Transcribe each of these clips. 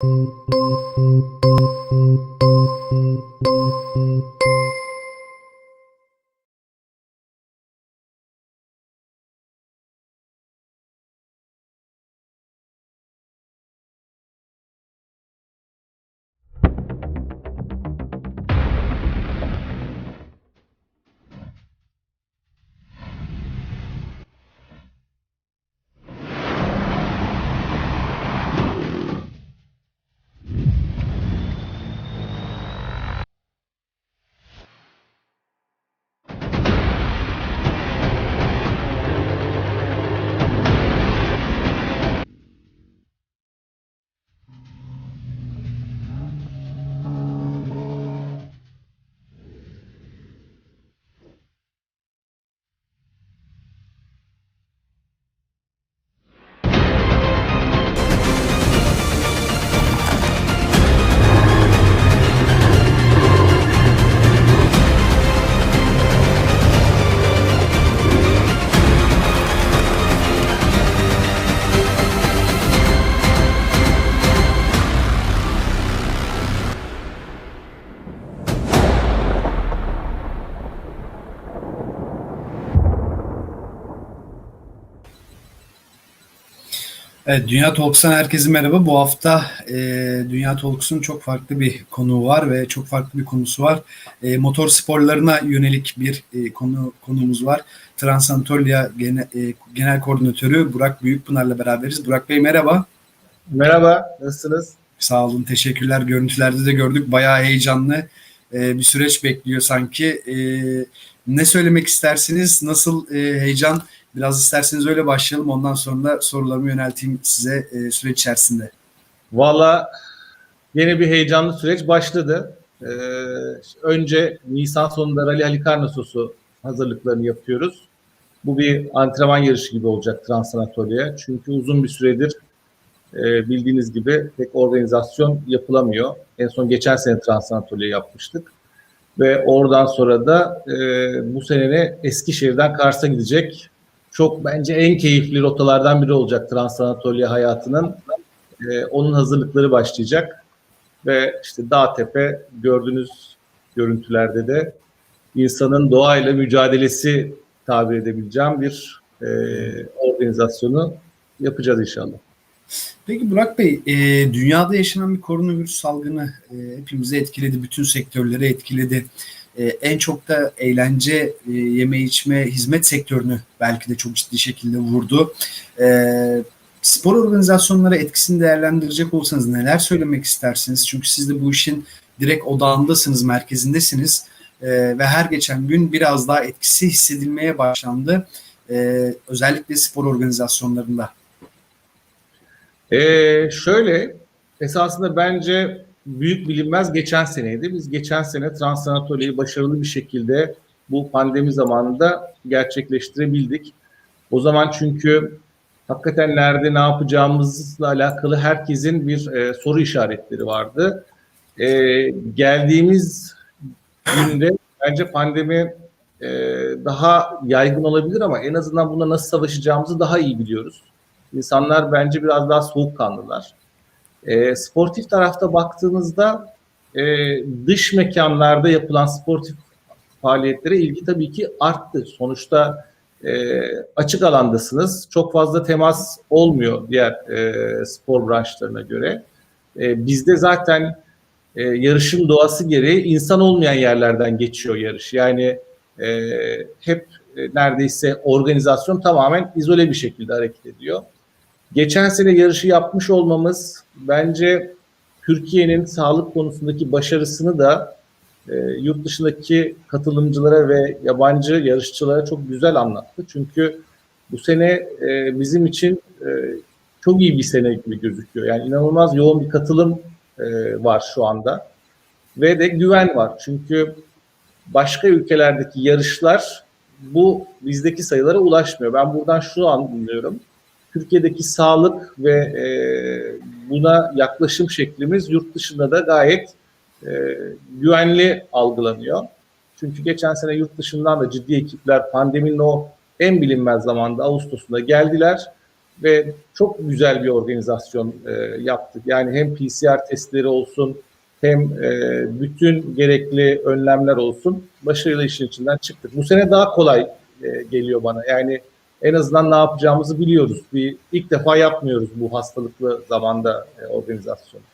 Música Evet, Dünya Talks'tan herkese merhaba. Bu hafta e, Dünya Talks'un çok farklı bir konuğu var ve çok farklı bir konusu var. E, motor sporlarına yönelik bir e, konu konuğumuz var. Transanatolia Genel, e, Genel Koordinatörü Burak Büyükpınar'la beraberiz. Burak Bey merhaba. Merhaba, nasılsınız? Sağ olun, teşekkürler. Görüntülerde de gördük. Bayağı heyecanlı e, bir süreç bekliyor sanki. E, ne söylemek istersiniz? Nasıl e, heyecan? Biraz isterseniz öyle başlayalım. Ondan sonra da sorularımı yönelteyim size e, süreç içerisinde. Valla yeni bir heyecanlı süreç başladı. Ee, önce Nisan sonunda Rally Halikarnassos'u hazırlıklarını yapıyoruz. Bu bir antrenman yarışı gibi olacak Transanatolia'ya. Çünkü uzun bir süredir e, bildiğiniz gibi pek organizasyon yapılamıyor. En son geçen sene Transanatolia yapmıştık. Ve oradan sonra da e, bu sene Eskişehir'den Kars'a gidecek çok bence en keyifli rotalardan biri olacak Transanatolia hayatının. Ee, onun hazırlıkları başlayacak. Ve işte dağ tepe gördüğünüz görüntülerde de insanın doğayla mücadelesi tabir edebileceğim bir e, organizasyonu yapacağız inşallah. Peki Burak Bey, e, dünyada yaşanan bir koronavirüs salgını e, hepimizi etkiledi, bütün sektörleri etkiledi. E, en çok da eğlence, e, yeme içme, hizmet sektörünü belki de çok ciddi şekilde vurdu. E, spor organizasyonlara etkisini değerlendirecek olsanız neler söylemek istersiniz? Çünkü siz de bu işin direkt odağındasınız, merkezindesiniz ve her geçen gün biraz daha etkisi hissedilmeye başlandı. Özellikle spor organizasyonlarında. Ee, şöyle, esasında bence büyük bilinmez geçen seneydi. Biz geçen sene Transanatolia'yı başarılı bir şekilde bu pandemi zamanında gerçekleştirebildik. O zaman çünkü hakikaten nerede ne yapacağımızla alakalı herkesin bir e, soru işaretleri vardı. E, geldiğimiz günde bence pandemi e, daha yaygın olabilir ama en azından buna nasıl savaşacağımızı daha iyi biliyoruz. İnsanlar bence biraz daha soğukkanlılar. E, sportif tarafta baktığınızda e, dış mekanlarda yapılan sportif faaliyetlere ilgi tabii ki arttı. Sonuçta e, açık alandasınız. Çok fazla temas olmuyor diğer e, spor branşlarına göre. E, bizde zaten e, yarışın doğası gereği insan olmayan yerlerden geçiyor yarış. Yani e, hep e, neredeyse organizasyon tamamen izole bir şekilde hareket ediyor. Geçen sene yarışı yapmış olmamız bence Türkiye'nin sağlık konusundaki başarısını da e, yurt dışındaki katılımcılara ve yabancı yarışçılara çok güzel anlattı. Çünkü bu sene e, bizim için e, çok iyi bir sene gibi gözüküyor. Yani inanılmaz yoğun bir katılım e, var şu anda. Ve de güven var. Çünkü başka ülkelerdeki yarışlar bu bizdeki sayılara ulaşmıyor. Ben buradan şu anlıyorum. Türkiye'deki sağlık ve e, buna yaklaşım şeklimiz yurt dışında da gayet e, güvenli algılanıyor. Çünkü geçen sene yurt dışından da ciddi ekipler pandeminin o en bilinmez zamanda Ağustos'unda geldiler ve çok güzel bir organizasyon e, yaptık. Yani hem PCR testleri olsun hem e, bütün gerekli önlemler olsun başarıyla işin içinden çıktık. Bu sene daha kolay e, geliyor bana. Yani en azından ne yapacağımızı biliyoruz. Bir ilk defa yapmıyoruz bu hastalıklı zamanda e, organizasyonu.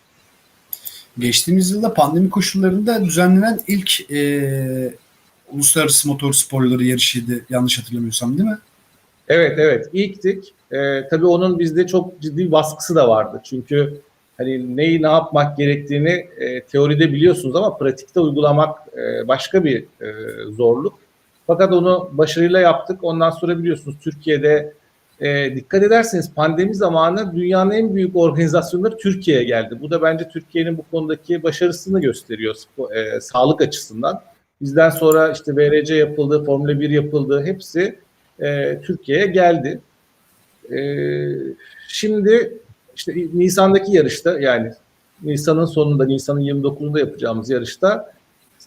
Geçtiğimiz yılda pandemi koşullarında düzenlenen ilk e, uluslararası motor sporları yarışıydı yanlış hatırlamıyorsam değil mi? Evet evet ilktik. Ee, tabii onun bizde çok ciddi baskısı da vardı. Çünkü hani neyi ne yapmak gerektiğini e, teoride biliyorsunuz ama pratikte uygulamak e, başka bir e, zorluk. Fakat onu başarıyla yaptık. Ondan sonra biliyorsunuz Türkiye'de e, dikkat ederseniz pandemi zamanı dünyanın en büyük organizasyonları Türkiye'ye geldi. Bu da bence Türkiye'nin bu konudaki başarısını gösteriyor e, sağlık açısından. Bizden sonra işte VRC yapıldı, Formula 1 yapıldı. Hepsi e, Türkiye'ye geldi. E, şimdi işte Nisan'daki yarışta yani Nisan'ın sonunda, Nisan'ın 29'unda yapacağımız yarışta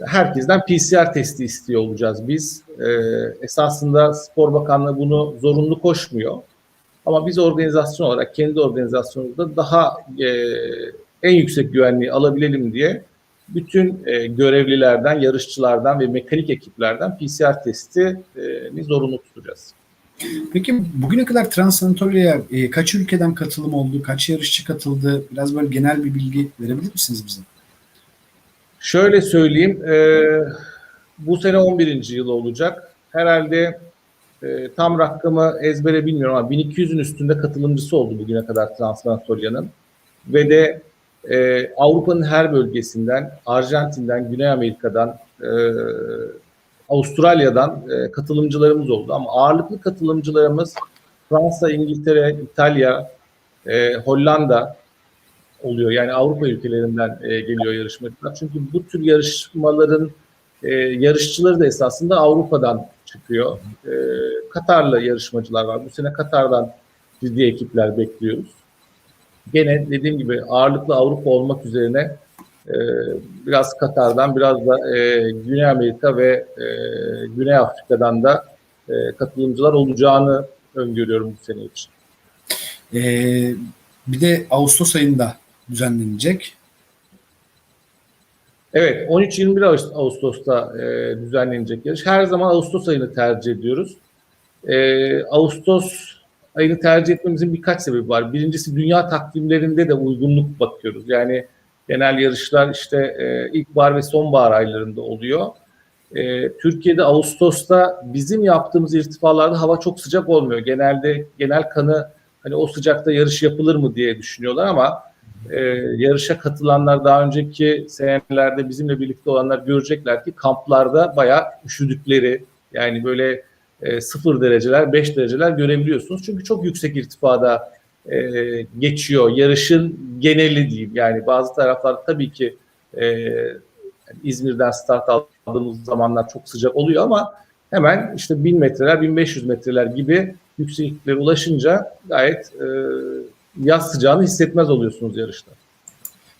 herkesten PCR testi istiyor olacağız biz. E, esasında Spor Bakanlığı bunu zorunlu koşmuyor. Ama biz organizasyon olarak kendi organizasyonumuzda daha e, en yüksek güvenliği alabilelim diye bütün e, görevlilerden, yarışçılardan ve mekanik ekiplerden PCR testi e, zorunlu tutacağız. Peki bugüne kadar Trans Anatolia'ya e, kaç ülkeden katılım oldu, kaç yarışçı katıldı? Biraz böyle genel bir bilgi verebilir misiniz bize? Şöyle söyleyeyim, e, bu sene 11. yıl olacak. Herhalde e, tam rakamı ezbere bilmiyorum ama 1200'ün üstünde katılımcısı oldu bugüne kadar Trans Anatolia'nın. Ve de e, Avrupa'nın her bölgesinden, Arjantin'den, Güney Amerika'dan, e, Avustralya'dan e, katılımcılarımız oldu. Ama ağırlıklı katılımcılarımız Fransa, İngiltere, İtalya, e, Hollanda oluyor. Yani Avrupa ülkelerinden e, geliyor yarışmacılar. Çünkü bu tür yarışmaların e, yarışçıları da esasında Avrupa'dan çıkıyor. E, Katarlı yarışmacılar var. Bu sene Katar'dan ciddi ekipler bekliyoruz gene dediğim gibi ağırlıklı Avrupa olmak üzerine e, biraz Katar'dan biraz da e, Güney Amerika ve e, Güney Afrika'dan da e, katılımcılar olacağını öngörüyorum bu sene için. Ee, bir de Ağustos ayında düzenlenecek. Evet 13-21 Ağustos'ta e, düzenlenecek yarış. Her zaman Ağustos ayını tercih ediyoruz. E, Ağustos ayını tercih etmemizin birkaç sebebi var. Birincisi dünya takvimlerinde de uygunluk bakıyoruz. Yani genel yarışlar işte e, ilkbahar ve sonbahar aylarında oluyor. E, Türkiye'de Ağustos'ta bizim yaptığımız irtifalarda hava çok sıcak olmuyor. Genelde genel kanı hani o sıcakta yarış yapılır mı diye düşünüyorlar ama e, yarışa katılanlar daha önceki senelerde bizimle birlikte olanlar görecekler ki kamplarda bayağı üşüdükleri yani böyle e, 0 dereceler, 5 dereceler görebiliyorsunuz. Çünkü çok yüksek irtifada e, geçiyor. Yarışın geneli diyeyim. Yani bazı taraflar tabii ki e, İzmir'den start aldığımız zamanlar çok sıcak oluyor ama hemen işte 1000 metreler, 1500 metreler gibi yüksekliklere ulaşınca gayet e, yaz sıcağını hissetmez oluyorsunuz yarışta.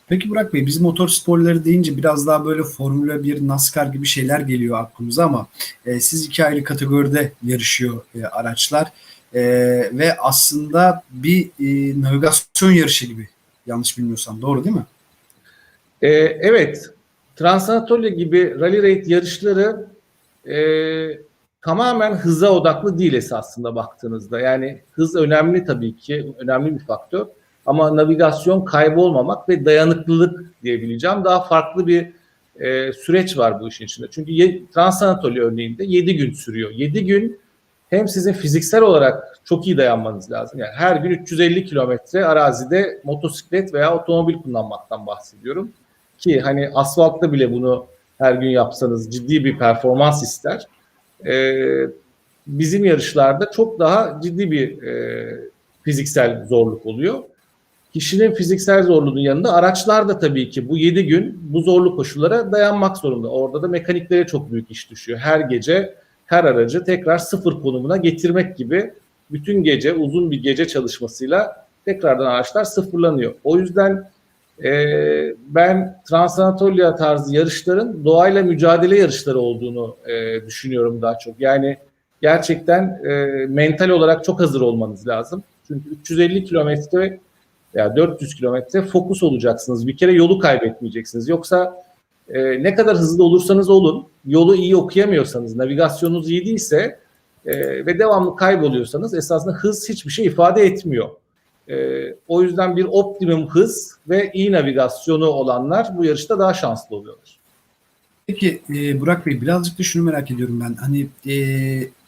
Peki Burak Bey biz motor sporları deyince biraz daha böyle Formula 1, NASCAR gibi şeyler geliyor aklımıza ama e, siz iki ayrı kategoride yarışıyor e, araçlar e, ve aslında bir e, navigasyon yarışı gibi yanlış bilmiyorsam doğru değil mi? E, evet Transanatolia gibi Rally Raid yarışları e, tamamen hıza odaklı değil esasında baktığınızda. Yani hız önemli tabii ki, önemli bir faktör. Ama navigasyon kaybolmamak ve dayanıklılık diyebileceğim daha farklı bir e, süreç var bu işin içinde. Çünkü ye, Transanatolia örneğinde 7 gün sürüyor. 7 gün hem sizin fiziksel olarak çok iyi dayanmanız lazım. Yani her gün 350 kilometre arazide motosiklet veya otomobil kullanmaktan bahsediyorum. Ki hani asfaltta bile bunu her gün yapsanız ciddi bir performans ister. Ee, bizim yarışlarda çok daha ciddi bir e, fiziksel zorluk oluyor kişinin fiziksel zorluğunun yanında araçlar da tabii ki bu 7 gün bu zorlu koşullara dayanmak zorunda. Orada da mekaniklere çok büyük iş düşüyor. Her gece her aracı tekrar sıfır konumuna getirmek gibi bütün gece uzun bir gece çalışmasıyla tekrardan araçlar sıfırlanıyor. O yüzden e, ben Transanatolia tarzı yarışların doğayla mücadele yarışları olduğunu e, düşünüyorum daha çok. Yani gerçekten e, mental olarak çok hazır olmanız lazım. Çünkü 350 kilometre veya 400 kilometre fokus olacaksınız. Bir kere yolu kaybetmeyeceksiniz. Yoksa e, ne kadar hızlı olursanız olun, yolu iyi okuyamıyorsanız, navigasyonunuz iyi değilse e, ve devamlı kayboluyorsanız esasında hız hiçbir şey ifade etmiyor. E, o yüzden bir optimum hız ve iyi navigasyonu olanlar bu yarışta daha şanslı oluyorlar. Peki e, Burak Bey birazcık da şunu merak ediyorum ben. Hani e,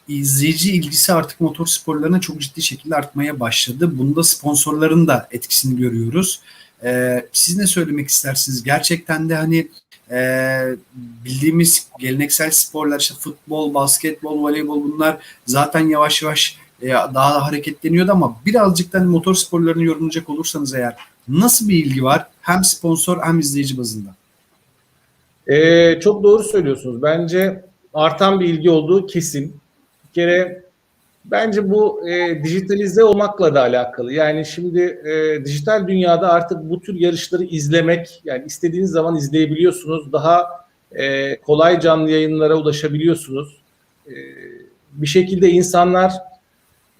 izleyici ilgisi artık motor sporlarına çok ciddi şekilde artmaya başladı. Bunda sponsorların da etkisini görüyoruz. E, siz ne söylemek istersiniz? Gerçekten de hani e, bildiğimiz geleneksel sporlar işte futbol, basketbol, voleybol bunlar zaten yavaş yavaş daha da hareketleniyordu ama birazcık da hani motor sporlarını yorumlayacak olursanız eğer nasıl bir ilgi var hem sponsor hem izleyici bazında? Ee, çok doğru söylüyorsunuz. Bence artan bir ilgi olduğu kesin. Bir kere bence bu e, dijitalize olmakla da alakalı. Yani şimdi e, dijital dünyada artık bu tür yarışları izlemek, yani istediğiniz zaman izleyebiliyorsunuz. Daha e, kolay canlı yayınlara ulaşabiliyorsunuz. E, bir şekilde insanlar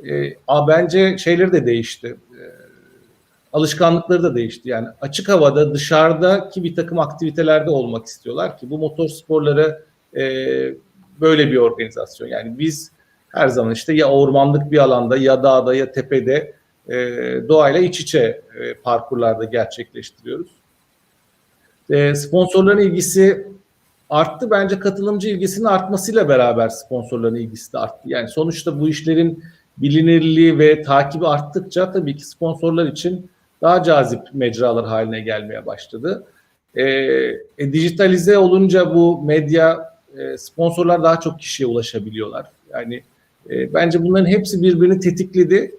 e, a, bence şeyleri de değişti. E, alışkanlıkları da değişti. Yani açık havada dışarıdaki bir takım aktivitelerde olmak istiyorlar ki bu motor sporları e, böyle bir organizasyon. Yani biz her zaman işte ya ormanlık bir alanda ya dağda ya tepede e, doğayla iç içe e, parkurlarda gerçekleştiriyoruz. E, sponsorların ilgisi arttı. Bence katılımcı ilgisinin artmasıyla beraber sponsorların ilgisi de arttı. Yani sonuçta bu işlerin bilinirliği ve takibi arttıkça tabii ki sponsorlar için daha cazip mecralar haline gelmeye başladı. E, e, dijitalize olunca bu medya e, sponsorlar daha çok kişiye ulaşabiliyorlar. Yani e, bence bunların hepsi birbirini tetikledi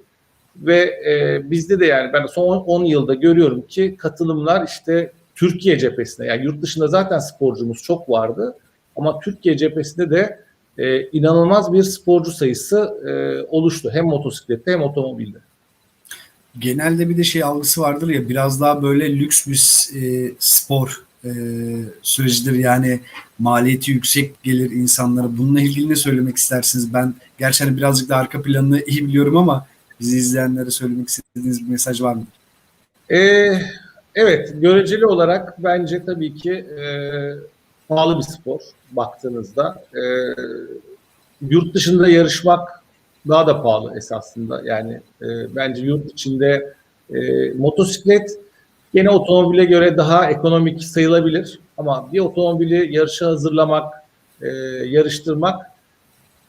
ve e, bizde de yani ben son 10 yılda görüyorum ki katılımlar işte Türkiye cephesinde yani yurt dışında zaten sporcumuz çok vardı ama Türkiye cephesinde de e, inanılmaz bir sporcu sayısı e, oluştu hem motosiklette hem otomobilde genelde bir de şey algısı vardır ya biraz daha böyle lüks bir e, spor e, sürecidir. Yani maliyeti yüksek gelir insanlara. Bununla ilgili ne söylemek istersiniz? Ben gerçi hani birazcık da arka planını iyi biliyorum ama bizi izleyenlere söylemek istediğiniz bir mesaj var mı? Ee, evet, göreceli olarak bence tabii ki e, pahalı bir spor baktığınızda. E, yurt dışında yarışmak daha da pahalı esasında. Yani e, bence yurt içinde e, motosiklet gene otomobile göre daha ekonomik sayılabilir. Ama bir otomobili yarışa hazırlamak, e, yarıştırmak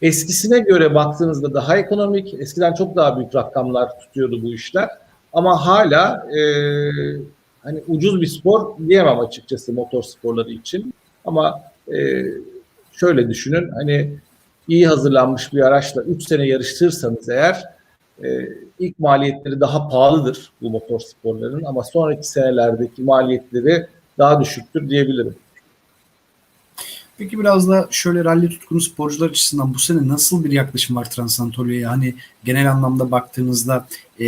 eskisine göre baktığınızda daha ekonomik. Eskiden çok daha büyük rakamlar tutuyordu bu işler. Ama hala e, hani ucuz bir spor diyemem açıkçası motor sporları için. Ama e, şöyle düşünün hani iyi hazırlanmış bir araçla 3 sene yarıştırırsanız eğer e, ilk maliyetleri daha pahalıdır bu motor sporlarının ama sonraki senelerdeki maliyetleri daha düşüktür diyebilirim. Peki biraz da şöyle ralli tutkunu sporcular açısından bu sene nasıl bir yaklaşım var Transanatolia'ya? Hani genel anlamda baktığınızda e,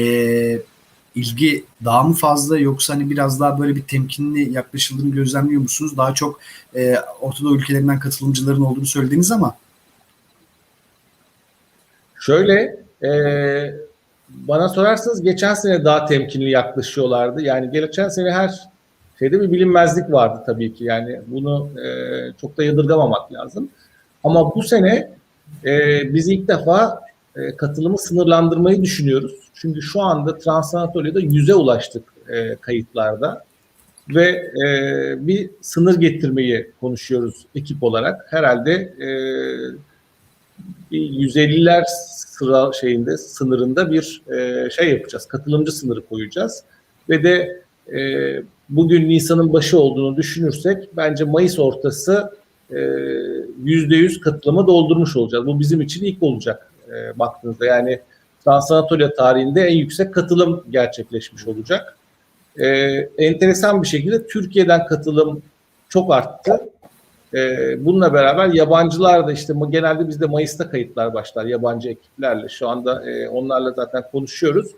ilgi daha mı fazla yoksa hani biraz daha böyle bir temkinli yaklaşıldığını gözlemliyor musunuz? Daha çok e, Ortadoğu ülkelerinden katılımcıların olduğunu söylediniz ama Şöyle e, bana sorarsanız geçen sene daha temkinli yaklaşıyorlardı. Yani geçen sene her şeyde bir bilinmezlik vardı tabii ki. Yani bunu e, çok da yadırgamamak lazım. Ama bu sene e, biz ilk defa e, katılımı sınırlandırmayı düşünüyoruz. Çünkü şu anda Transanatolia'da yüze ulaştık e, kayıtlarda ve e, bir sınır getirmeyi konuşuyoruz ekip olarak. Herhalde e, 150'ler sıra şeyinde sınırında bir e, şey yapacağız. Katılımcı sınırı koyacağız. Ve de e, bugün Nisan'ın başı olduğunu düşünürsek bence Mayıs ortası yüzde yüz katılımı doldurmuş olacağız. Bu bizim için ilk olacak e, baktığınızda. Yani Transanatolia tarihinde en yüksek katılım gerçekleşmiş olacak. E, enteresan bir şekilde Türkiye'den katılım çok arttı. Ee, bununla beraber yabancılar da işte genelde bizde Mayıs'ta kayıtlar başlar yabancı ekiplerle. Şu anda e, onlarla zaten konuşuyoruz.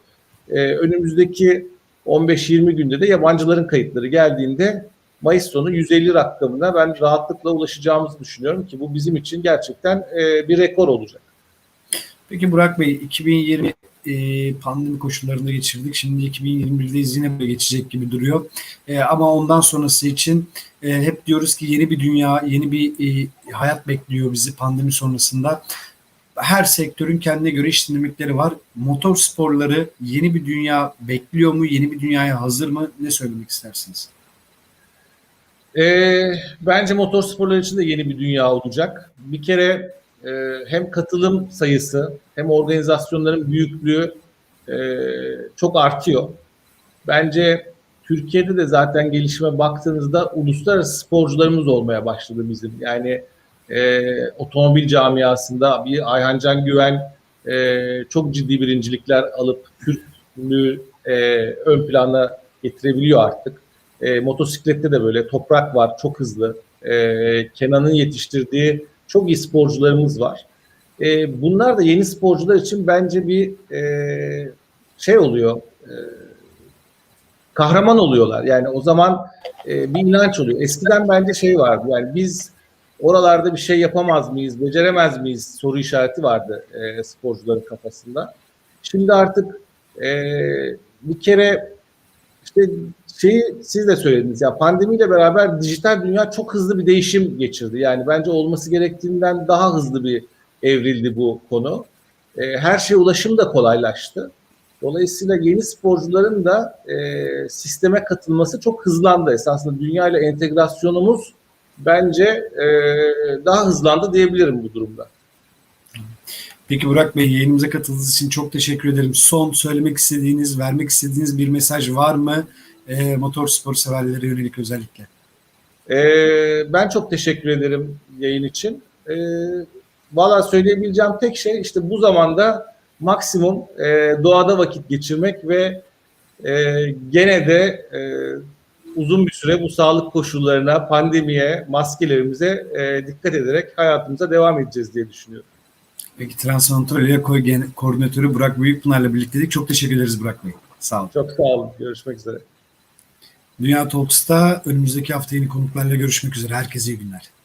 Ee, önümüzdeki 15-20 günde de yabancıların kayıtları geldiğinde Mayıs sonu 150 rakamına ben rahatlıkla ulaşacağımızı düşünüyorum ki bu bizim için gerçekten e, bir rekor olacak. Peki Burak Bey 2020 e, pandemi koşullarında geçirdik. Şimdi 2021'deyiz yine böyle geçecek gibi duruyor. E, ama ondan sonrası için e, hep diyoruz ki yeni bir dünya, yeni bir e, hayat bekliyor bizi pandemi sonrasında. Her sektörün kendine göre iş dinamikleri var. Motor sporları yeni bir dünya bekliyor mu? Yeni bir dünyaya hazır mı? Ne söylemek istersiniz? Ee, bence motorsporlar için de yeni bir dünya olacak. Bir kere e, hem katılım sayısı hem organizasyonların büyüklüğü e, çok artıyor. Bence Türkiye'de de zaten gelişime baktığınızda uluslararası sporcularımız olmaya başladı bizim. Yani e, otomobil camiasında bir Ayhan Can Güven e, çok ciddi birincilikler alıp Türklüğü e, ön plana getirebiliyor artık. E, motosiklette de böyle toprak var çok hızlı. E, Kenan'ın yetiştirdiği çok iyi sporcularımız var. E, bunlar da yeni sporcular için bence bir e, şey oluyor. E, kahraman oluyorlar. Yani o zaman e, bir inanç oluyor. Eskiden bence şey vardı. Yani biz oralarda bir şey yapamaz mıyız, beceremez miyiz soru işareti vardı e, sporcuların kafasında. Şimdi artık e, bir kere işte şeyi siz de söylediniz ya pandemiyle beraber dijital dünya çok hızlı bir değişim geçirdi. Yani bence olması gerektiğinden daha hızlı bir evrildi bu konu. E, her şeye ulaşım da kolaylaştı. Dolayısıyla yeni sporcuların da e, sisteme katılması çok hızlandı. Esasında dünya ile entegrasyonumuz bence e, daha hızlandı diyebilirim bu durumda. Peki Burak Bey yayınımıza katıldığınız için çok teşekkür ederim. Son söylemek istediğiniz, vermek istediğiniz bir mesaj var mı? E, motor spor severlere yönelik özellikle. E, ben çok teşekkür ederim yayın için. E, Valla söyleyebileceğim tek şey işte bu zamanda maksimum e, doğada vakit geçirmek ve e, gene de e, uzun bir süre bu sağlık koşullarına, pandemiye, maskelerimize e, dikkat ederek hayatımıza devam edeceğiz diye düşünüyorum. Peki Transanatoliye Koordinatörü Burak Büyükpınar'la birlikteydik. Çok teşekkür ederiz Burak Bey. Sağ olun. Çok sağ olun. Görüşmek üzere. Dünya Talks'ta önümüzdeki hafta yeni konuklarla görüşmek üzere. Herkese iyi günler.